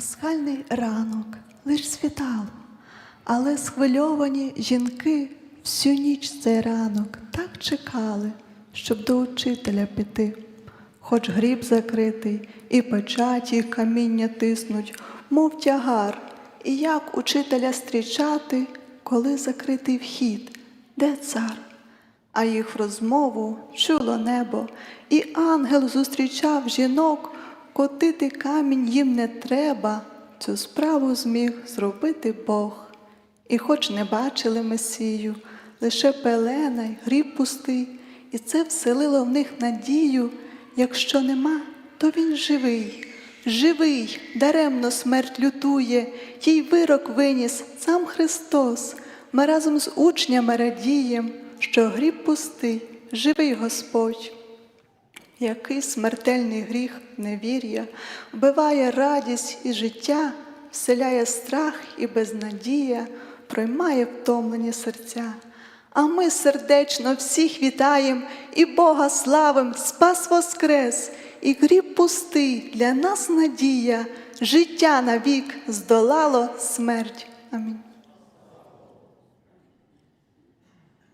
Пасхальний ранок лиш світало, але схвильовані жінки всю ніч цей ранок так чекали, щоб до учителя піти. Хоч гріб закритий, і печаті каміння тиснуть, мов тягар, і як учителя стрічати, коли закритий вхід, де цар? А їх розмову чуло небо, і ангел зустрічав жінок, котити камінь їм не треба, цю справу зміг зробити Бог. І хоч не бачили Месію, лише пелена й гріб пустий, і це вселило в них надію, якщо нема, то він живий, живий, даремно смерть лютує, їй вирок виніс сам Христос. Ми разом з учнями радієм, що гріб пустий, живий Господь. Який смертельний гріх невір'я вбиває радість і життя, вселяє страх і безнадія, проймає втомлені серця. А ми сердечно всіх вітаєм і Бога славим, спас воскрес, і гріб пустий для нас надія, життя навік здолало смерть. Амінь.